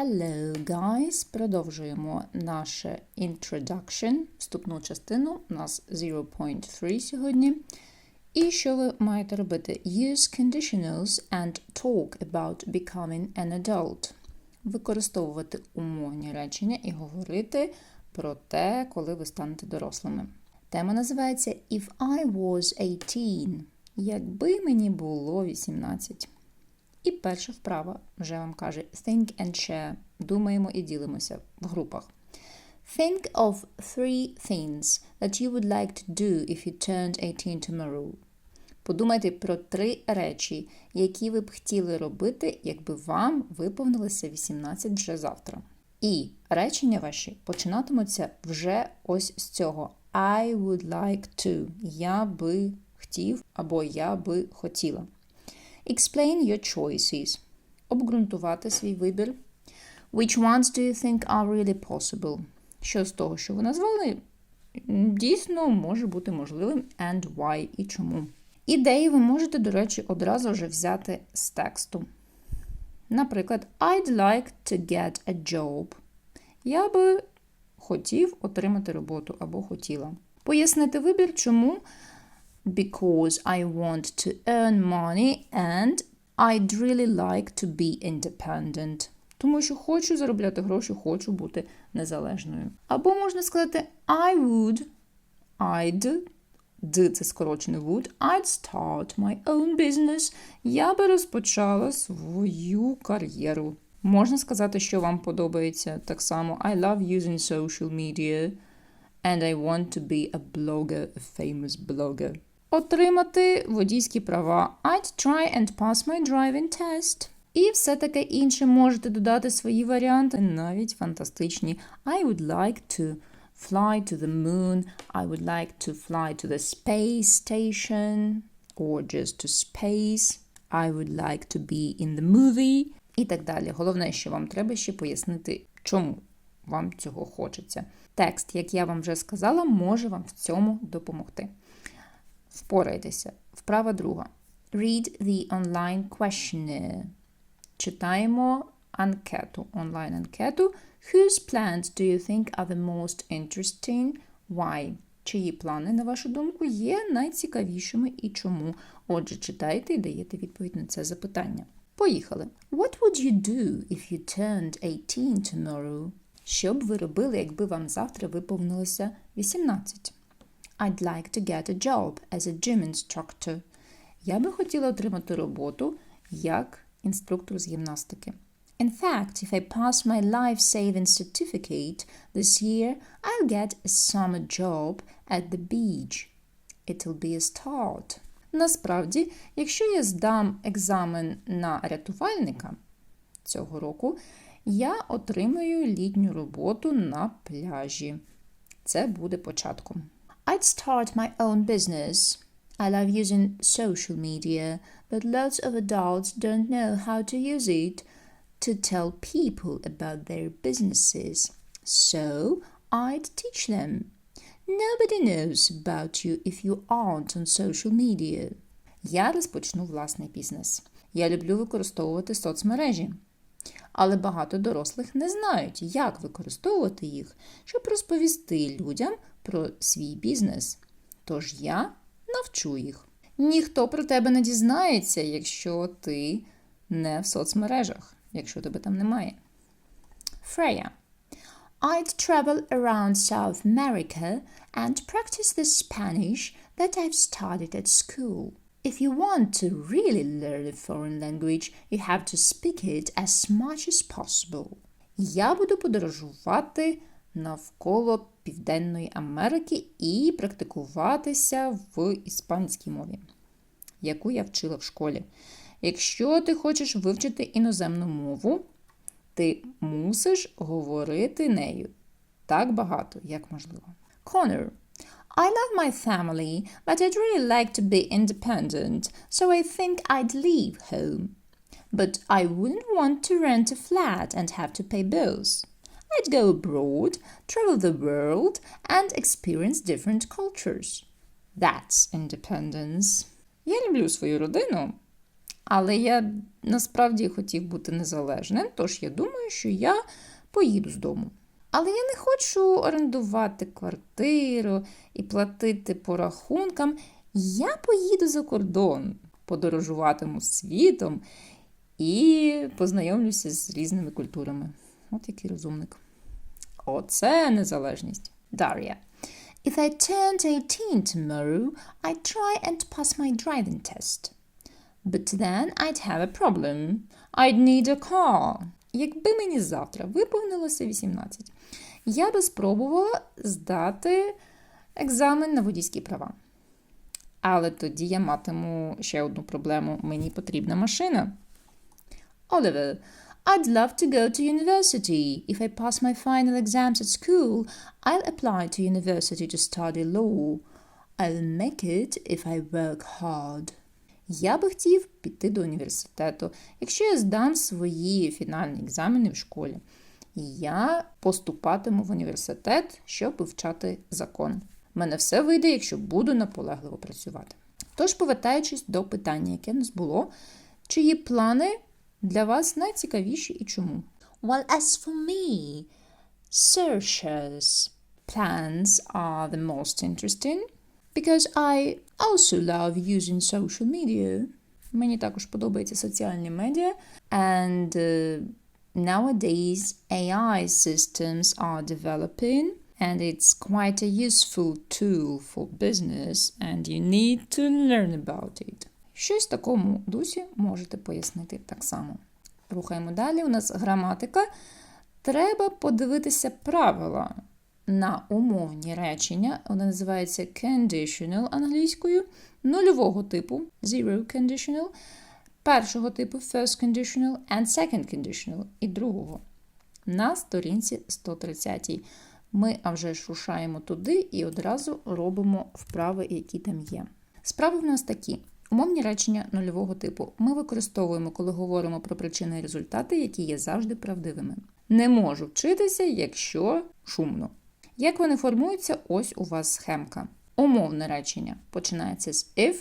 Hello, guys! Продовжуємо наше introduction, вступну частину. У нас 0.3 сьогодні. І що ви маєте робити? Use conditionals and talk about becoming an adult. Використовувати умовні речення і говорити про те, коли ви станете дорослими. Тема називається If I was 18. Якби мені було 18. І перша вправа вже вам каже Think and share. Думаємо і ділимося в групах. Think of three things that you would like to do if you turned 18 tomorrow. Подумайте про три речі, які ви б хотіли робити, якби вам виповнилося 18 вже завтра. І речення ваші починатимуться вже ось з цього. I would like to. Я би хотів або я би хотіла. Explain your choices. Обґрунтувати свій вибір. Which ones do you think are really possible? Що з того, що ви назвали, дійсно може бути можливим and why і чому. Ідеї ви можете, до речі, одразу вже взяти з тексту. Наприклад, I'd like to get a job. Я би хотів отримати роботу або хотіла. Пояснити вибір, чому because I want to earn money and I'd really like to be independent. Тому що хочу заробляти гроші, хочу бути незалежною. Або можна сказати I would, I'd, D це скорочений would, I'd start my own business. Я би розпочала свою кар'єру. Можна сказати, що вам подобається так само. I love using social media and I want to be a blogger, a famous blogger. Отримати водійські права. I'd try and pass my driving test. І все таке інше можете додати свої варіанти, навіть фантастичні. I would like to fly to the moon. I would like to fly to the space station or just to space. I would like to be in the movie. І так далі. Головне, що вам треба ще пояснити, чому вам цього хочеться. Текст, як я вам вже сказала, може вам в цьому допомогти. Впорайтеся. Вправа друга. Read the online questionnaire. Читаємо анкету, онлайн-анкету. Whose plans do you think are the most interesting? Why? Чиї плани, на вашу думку, є найцікавішими і чому? Отже, читайте і даєте відповідь на це запитання. Поїхали. What would you do if you turned 18 tomorrow? Що б ви робили, якби вам завтра виповнилося 18? I'd like to get a job as a gym instructor. Я би хотіла отримати роботу як інструктор з гімнастики. In fact, if I pass my life savings certificate this year, I'll get a summer job at the beach. It'll be a start. Насправді, якщо я здам екзамен на рятувальника цього року, я отримаю літню роботу на пляжі. Це буде початком. I'd start my own business. I love using social media, but lots of adults don't know how to use it to tell people about their businesses. So I'd teach them. Nobody knows about you if you aren't on social media. Я розпочну власний бізнес. Я люблю використовувати соцмережі. Але багато дорослих не знають, як використовувати їх, щоб розповісти людям про свій бізнес. Тож я навчу їх. Ніхто про тебе не дізнається, якщо ти не в соцмережах, якщо тебе там немає. Freya. I'd travel around South America and practice the Spanish that I've studied at school. If you want to really learn a foreign language, you have to speak it as much as possible. Я буду подорожувати навколо Південної Америки і практикуватися в іспанській мові, яку я вчила в школі. Якщо ти хочеш вивчити іноземну мову, ти мусиш говорити нею так багато, як можливо. Connor. I love my family, but I'd really like to be independent, so I think I'd leave home. But I wouldn't want to rent a flat and have to pay bills. I'd go abroad, travel the world, and experience different cultures. That's independence. Я люблю свою родину, Але я насправді хотів бути незалежним, тож я думаю, що я поїду з дому. Але я не хочу орендувати квартиру і платити по рахункам. Я поїду за кордон, подорожуватиму світом і познайомлюся з різними культурами. От який розумник. Оце незалежність. Дар'я. If I turned 18 tomorrow, I'd try and pass my driving test. But then I'd have a problem. I'd need a car. Якби мені завтра виповнилося 18, я би спробувала здати екзамен на водійські права. Але тоді я матиму ще одну проблему. Мені потрібна машина. Oliver, I'd love to go to university. If I pass my final exams at school, I'll apply to university to study law. I'll make it if I work hard. Я би хотів піти до університету, якщо я здам свої фінальні екзамени в школі. Я поступатиму в університет, щоб вивчати закон. У мене все вийде, якщо буду наполегливо працювати. Тож, повертаючись до питання, яке нас було, чиї плани для вас найцікавіші і чому? Well, as for me, Saoirse's plans are the most interesting because I also love using social media. Мені також подобаються соціальні медіа. And uh, nowadays AI systems are developing and it's quite a useful tool for business and you need to learn about it. Щось в такому дусі можете пояснити так само. Рухаємо далі. У нас граматика. Треба подивитися правила на умовні речення. Вони називаються conditional англійською, нульового типу zero conditional, першого типу first conditional and second conditional і другого. На сторінці 130. Ми а вже ж рушаємо туди і одразу робимо вправи, які там є. Справи в нас такі. Умовні речення нульового типу ми використовуємо, коли говоримо про причини і результати, які є завжди правдивими. Не можу вчитися, якщо шумно. Як вони формуються, ось у вас схемка. Умовне речення починається з if,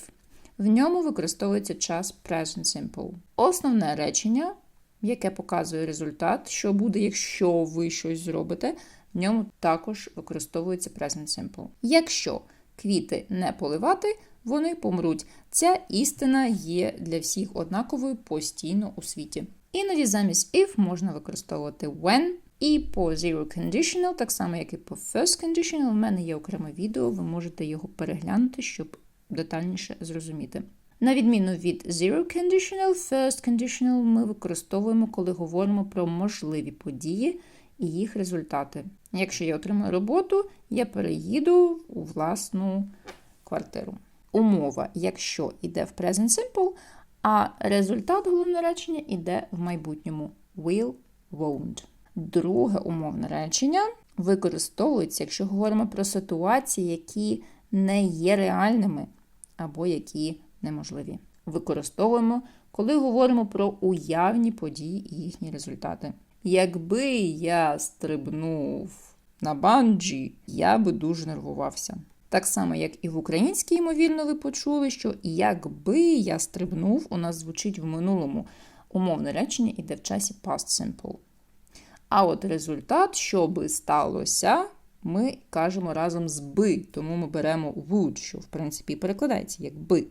в ньому використовується час present simple. Основне речення, яке показує результат, що буде, якщо ви щось зробите, в ньому також використовується present simple. Якщо квіти не поливати, вони помруть. Ця істина є для всіх однаковою постійно у світі. Іноді замість if можна використовувати when. І по zero conditional, так само, як і по first conditional, у мене є окреме відео, ви можете його переглянути, щоб детальніше зрозуміти. На відміну від zero conditional, first conditional ми використовуємо, коли говоримо про можливі події і їх результати. Якщо я отримаю роботу, я переїду у власну квартиру. Умова, якщо йде в present simple, а результат головне речення йде в майбутньому will, won't. Друге умовне речення використовується, якщо говоримо про ситуації, які не є реальними або які неможливі. Використовуємо, коли говоримо про уявні події і їхні результати. Якби я стрибнув на банджі, я би дуже нервувався. Так само, як і в українській, ймовірно, ви почули, що якби я стрибнув, у нас звучить в минулому. Умовне речення іде в часі past simple. А от результат, що би сталося, ми кажемо разом з би, тому ми беремо would, що в принципі перекладається як би.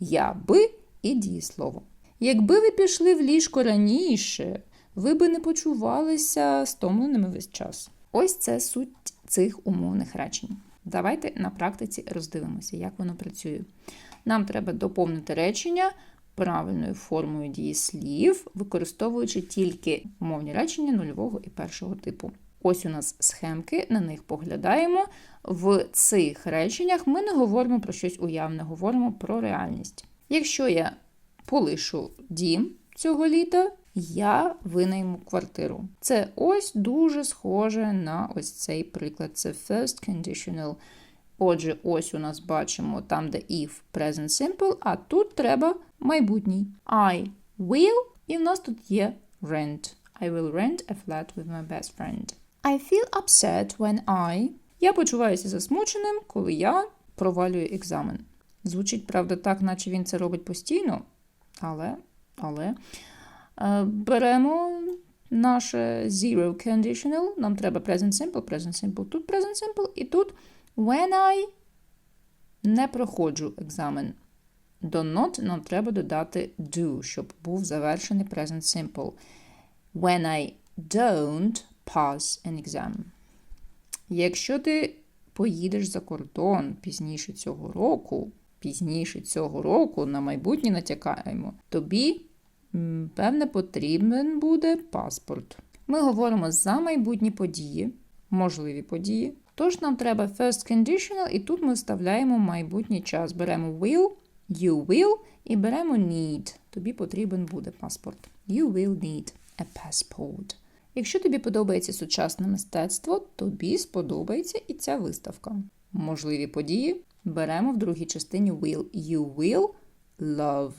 Я би і дієслово. Якби ви пішли в ліжко раніше, ви би не почувалися стомленими весь час. Ось це суть цих умовних речень. Давайте на практиці роздивимося, як воно працює. Нам треба доповнити речення правильною формою дієслів, використовуючи тільки умовні речення нульового і першого типу. Ось у нас схемки, на них поглядаємо. В цих реченнях ми не говоримо про щось уявне, говоримо про реальність. Якщо я полишу дім цього літа, я винайму квартиру. Це ось дуже схоже на ось цей приклад. Це first conditional. Отже, ось у нас бачимо там, де if present simple, а тут треба майбутній. I will, і в нас тут є rent. I will rent a flat with my best friend. I feel upset when I. Я почуваюся засмученим, коли я провалюю екзамен. Звучить, правда, так, наче він це робить постійно, але але беремо наше zero conditional. Нам треба present simple, present simple, тут present simple, і тут when I не проходжу екзамен. До not нам треба додати do, щоб був завершений present simple. When I don't pass an exam. Якщо ти поїдеш за кордон пізніше цього року, пізніше цього року на майбутнє натякаємо, тобі, певне, потрібен буде паспорт. Ми говоримо за майбутні події, можливі події. Тож нам треба first conditional, і тут ми вставляємо майбутній час. Беремо will, you will і беремо need. Тобі потрібен буде паспорт. You will need a passport. Якщо тобі подобається сучасне мистецтво, тобі сподобається і ця виставка. Можливі події беремо в другій частині will. You will love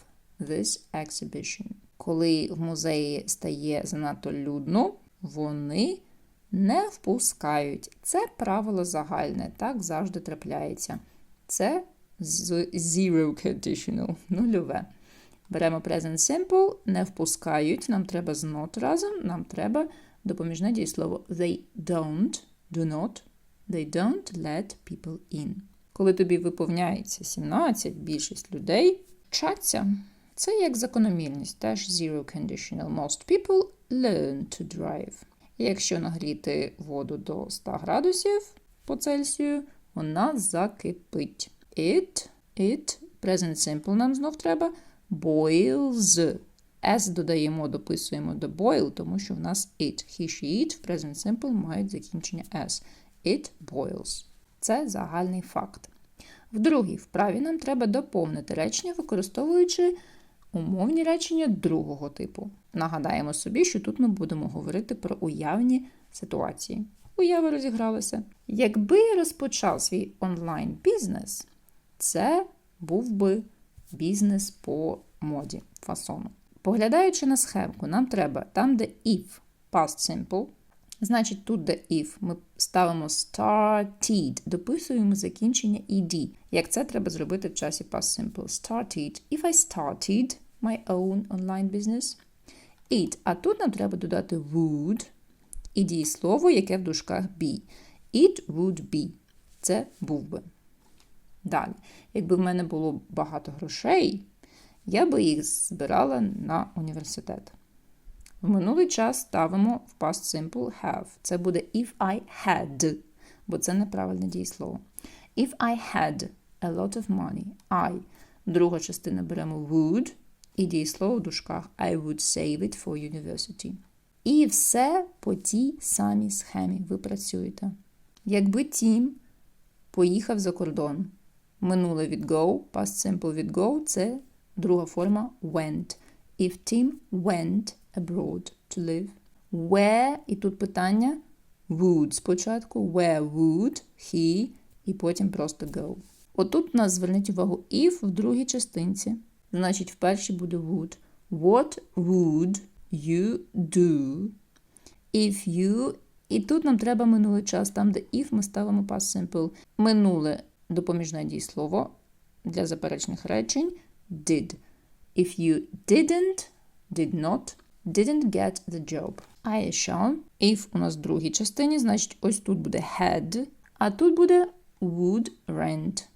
this exhibition. Коли в музеї стає занадто людно, вони не впускають. Це правило загальне, так завжди трапляється. Це zero conditional, нульове. Беремо present simple, не впускають, нам треба з not разом, нам треба допоміжне дієслово they don't, do not, they don't let people in. Коли тобі виповняється 17, більшість людей вчаться. Це як закономірність, теж zero conditional. Most people learn to drive. Якщо нагріти воду до 100 градусів по Цельсію, вона закипить. It, it, present simple нам знов треба boils. S додаємо, дописуємо до boil, тому що в нас it. He, she, it в present simple мають закінчення S. It boils. Це загальний факт. В другій вправі нам треба доповнити речення, використовуючи умовні речення другого типу. Нагадаємо собі, що тут ми будемо говорити про уявні ситуації. Уява розігралася. Якби я розпочав свій онлайн-бізнес, це був би бізнес по моді фасону. Поглядаючи на схемку, нам треба там, де if past simple, значить тут, де if, ми ставимо started, дописуємо закінчення ed. Як це треба зробити в часі past simple? Started. If I started my own online business. It. А тут нам треба додати would і дієслово, яке в дужках be. It would be. Це був би. Далі. Якби в мене було багато грошей, я би їх збирала на університет. В минулий час ставимо в past simple have. Це буде if I had, бо це неправильне дієслово. If I had a lot of money, I. Друга частина беремо would і дієслово в дужках I would save it for university. І все по тій самій схемі ви працюєте. Якби Тім поїхав за кордон, минуле від go, past simple від go це Друга форма went. If Tim went abroad to live. Where, і тут питання would спочатку. Where would he, і потім просто go. Отут у нас зверніть увагу if в другій частинці. Значить, в першій буде would. What would you do if you. І тут нам треба минулий час, там, де if ми ставимо past simple. Минуле допоміжне дієслово для заперечних речень did. If you didn't, did not, didn't get the job. I shall. If у нас в другій частині, значить ось тут буде had, а тут буде would rent.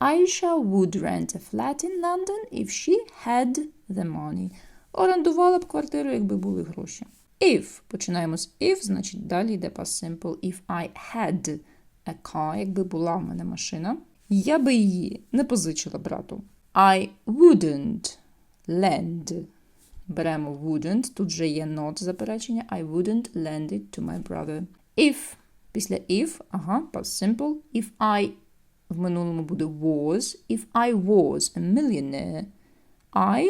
Aisha would rent a flat in London if she had the money. Орендувала б квартиру, якби були гроші. If. Починаємо з if, значить далі йде past simple. If I had a car, якби була в мене машина, я би її не позичила брату. I wouldn't lend. Беремо wouldn't, тут же є not заперечення. I wouldn't lend it to my brother. If. Після if, ага, past simple. If I в минулому буде was. If I was a millionaire, I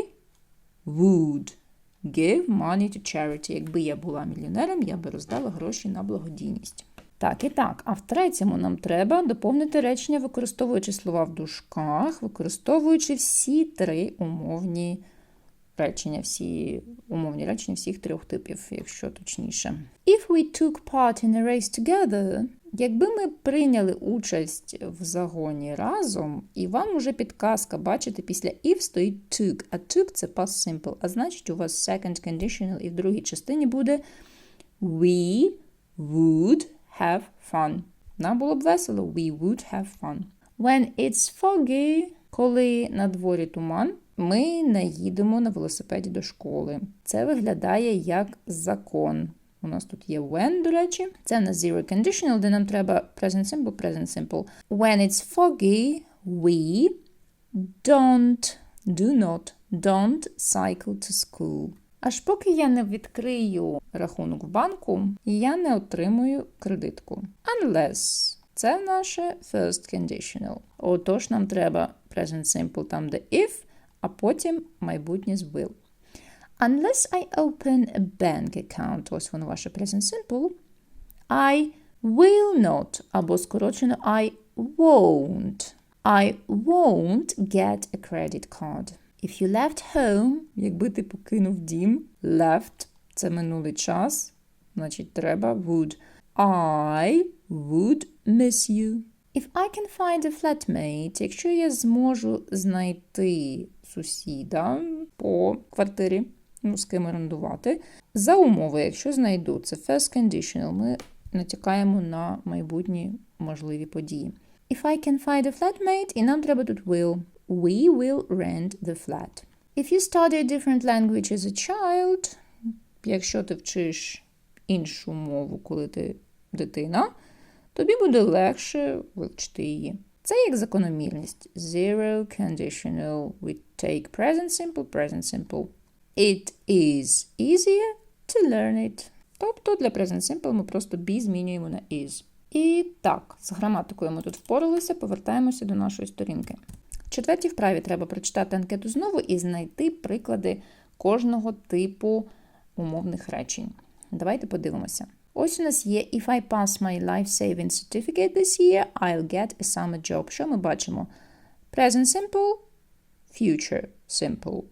would give money to charity. Якби я була мільйонером, я би роздала гроші на благодійність. Так, і так. А в третьому нам треба доповнити речення, використовуючи слова в дужках, використовуючи всі три умовні речення, всі умовні речення всіх трьох типів, якщо точніше. If we took part in a race together, Якби ми прийняли участь в загоні разом, і вам уже підказка, бачите, після if стоїть took, а took це past simple, а значить у вас second conditional і в другій частині буде we would have fun. Нам було б весело, we would have fun. When it's foggy, коли на дворі туман, ми не їдемо на велосипеді до школи. Це виглядає як закон. У нас тут є when, до речі. Це на zero conditional, де нам треба present simple, present simple. When it's foggy, we don't, do not, don't cycle to school. Аж поки я не відкрию рахунок в банку, я не отримую кредитку. Unless це наше first conditional. Отож, нам треба present simple там, де if, а потім майбутнє з will. Unless I open a bank account, ось воно ваше present simple, I will not, або скорочено I won't. I won't get a credit card. If you left home, якби ти покинув дім, left – це минулий час, значить треба would. I would miss you. If I can find a flatmate, якщо я зможу знайти сусіда по квартирі, ну, з ким орендувати, за умови, якщо знайду, це first conditional, ми натякаємо на майбутні можливі події. If I can find a flatmate, і нам треба тут will. We will rent the flat. If you study a different language as a child, якщо ти вчиш іншу мову, коли ти дитина, тобі буде легше вивчити її. Це як закономірність. Zero conditional. We take present simple, present simple. It is easier to learn it. Тобто для present simple ми просто be змінюємо на is. І так, з граматикою ми тут впоралися, повертаємося до нашої сторінки. В четвертій вправі треба прочитати анкету знову і знайти приклади кожного типу умовних речень. Давайте подивимося. Ось у нас є If I pass my life saving certificate this year, I'll get a summer job. Що ми бачимо? Present simple, future simple.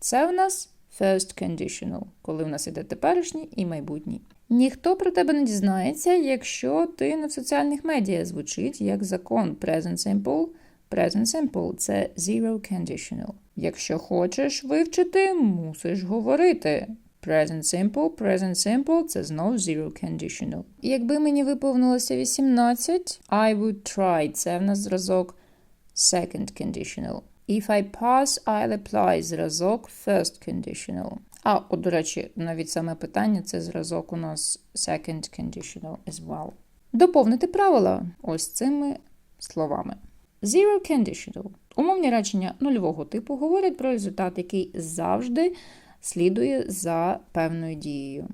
Це у нас first conditional, коли у нас іде теперішній і майбутній. Ніхто про тебе не дізнається, якщо ти не в соціальних медіа звучить як закон present simple. Present simple це zero conditional. Якщо хочеш вивчити, мусиш говорити. Present simple, present simple це знов zero conditional. Якби мені виповнилося 18, I would try. Це в нас зразок second conditional. If I pass, I'll apply зразок first conditional. А, от, до речі, навіть саме питання це зразок у нас second conditional as well. Доповнити правила ось цими словами. Zero conditional. Умовні речення нульового типу говорять про результат, який завжди слідує за певною дією.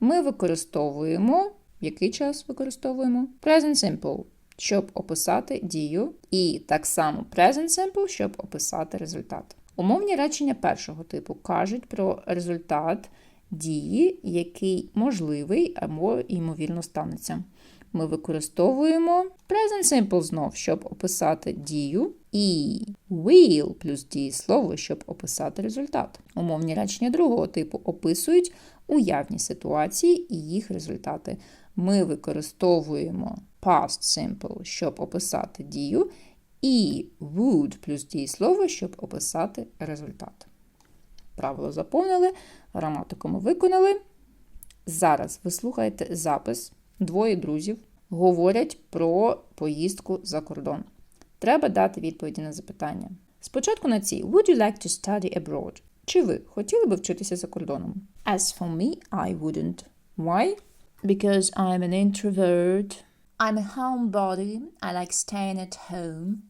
Ми використовуємо який час використовуємо? Present simple, щоб описати дію, і так само present simple, щоб описати результат. Умовні речення першого типу кажуть про результат дії, який можливий або ймовірно станеться. Ми використовуємо present simple знов, щоб описати дію, і will плюс дієслово, щоб описати результат. Умовні речення другого типу описують уявні ситуації і їх результати. Ми використовуємо past simple, щоб описати дію, і would плюс дієслово, щоб описати результат. Правило заповнили, граматику ми виконали. Зараз ви слухаєте запис. Двоє друзів говорять про поїздку за кордон. Треба дати відповіді на запитання. Спочатку на ці Would you like to study abroad? Чи ви хотіли би вчитися за кордоном? As for me, I wouldn't. Why? Because I'm an introvert. I'm a homebody. I like staying at home.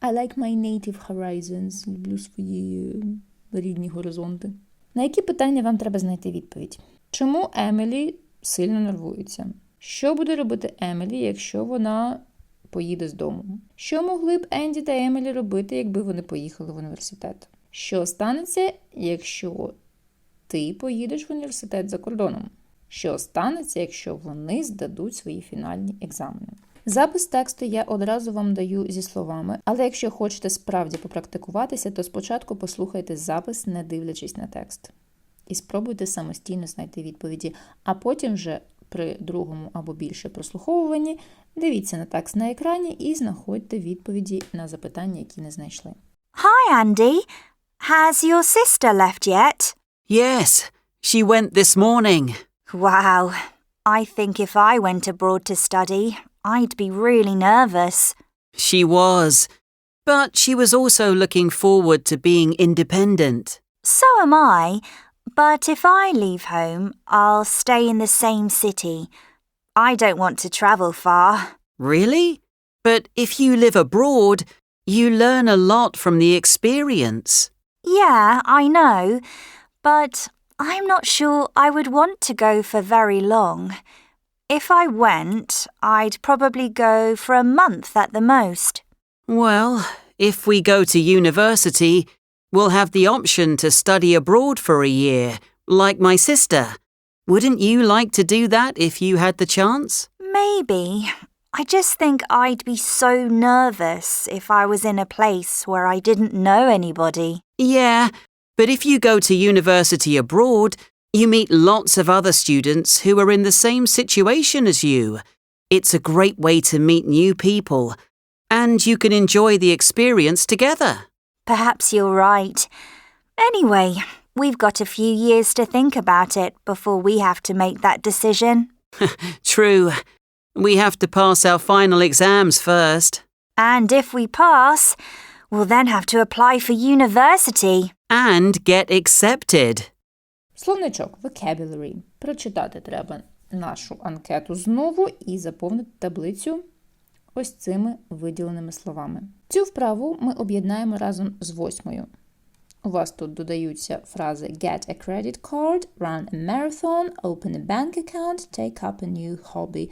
I like my native horizons. Люблю свої рідні горизонти. На які питання вам треба знайти відповідь? Чому Емілі сильно нервується? Що буде робити Емілі, якщо вона поїде з дому? Що могли б Енді та Емілі робити, якби вони поїхали в університет? Що станеться, якщо ти поїдеш в університет за кордоном? Що станеться, якщо вони здадуть свої фінальні екзамени? Запис тексту я одразу вам даю зі словами, але якщо хочете справді попрактикуватися, то спочатку послухайте запис, не дивлячись на текст. І спробуйте самостійно знайти відповіді, а потім вже при другому або більше прослуховуванні. Дивіться на текст на екрані і знаходьте відповіді на запитання, які не знайшли. Hi, Andy. Has your sister left yet? Yes, she went this morning. Wow. I think if I went abroad to study, I'd be really nervous. She was. But she was also looking forward to being independent. So am I. But if I leave home, I'll stay in the same city. I don't want to travel far. Really? But if you live abroad, you learn a lot from the experience. Yeah, I know. But I'm not sure I would want to go for very long. If I went, I'd probably go for a month at the most. Well, if we go to university, we'll have the option to study abroad for a year, like my sister. Wouldn't you like to do that if you had the chance? Maybe. I just think I'd be so nervous if I was in a place where I didn't know anybody. Yeah, but if you go to university abroad, you meet lots of other students who are in the same situation as you. It's a great way to meet new people, and you can enjoy the experience together. Perhaps you're right. Anyway, we've got a few years to think about it before we have to make that decision. True. We have to pass our final exams first. And if we pass, we'll then have to apply for university. And get accepted. Словничок vocabulary. Прочитати треба нашу анкету знову і заповнити таблицю ось цими виділеними словами. Цю вправу ми об'єднаємо разом з восьмою. У вас тут додаються фрази get a credit card, run a marathon, open a bank account, take up a new hobby.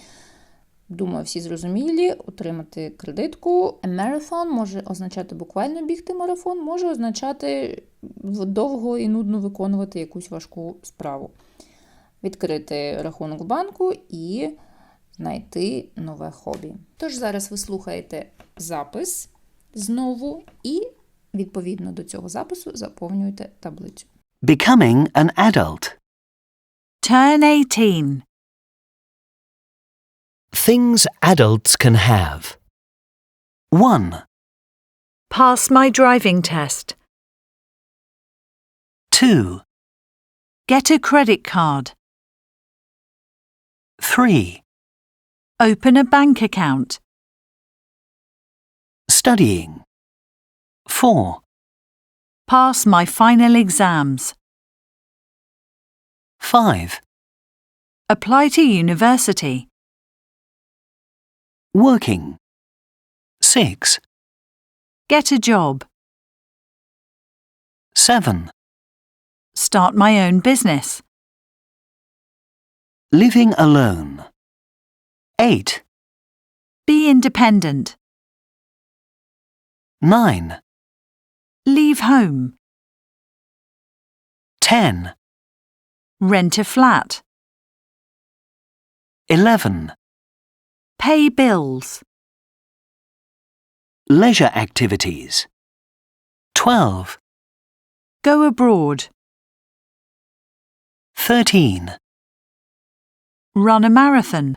Думаю, всі зрозумілі. Отримати кредитку. A marathon може означати буквально бігти марафон, може означати в- довго і нудно виконувати якусь важку справу. Відкрити рахунок в банку і знайти нове хобі. Тож зараз ви слухаєте запис знову і відповідно до цього запису заповнюєте таблицю. Becoming an adult. Turn 18. Things adults can have. 1, Pass my driving test. 2, Get a credit card. 3, Open a bank account. studying. 4, Pass my final exams. 5, Apply to university. Working. 6, Get a job. 7, Start my own business. living alone. 8, Be independent. 9, Leave home. 10, Rent a flat. 11, Pay bills. leisure activities. 12, Go abroad. 13, Run a marathon.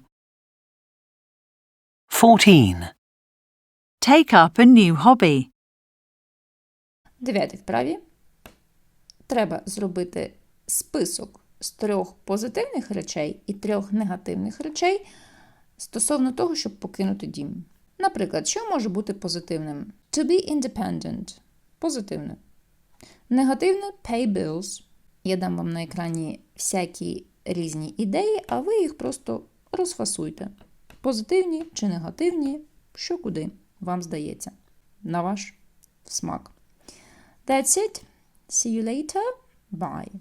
14, Take up a new hobby. Дев'ятій вправі треба зробити список з трьох позитивних речей і трьох негативних речей стосовно того, щоб покинути дім. Наприклад, що може бути позитивним? To be independent позитивне. Негативне pay bills. Я дам вам на екрані всякі різні ідеї, а ви їх просто розфасуйте. Позитивні чи негативні, що куди вам здається. На ваш смак. That's it. See you later. Bye.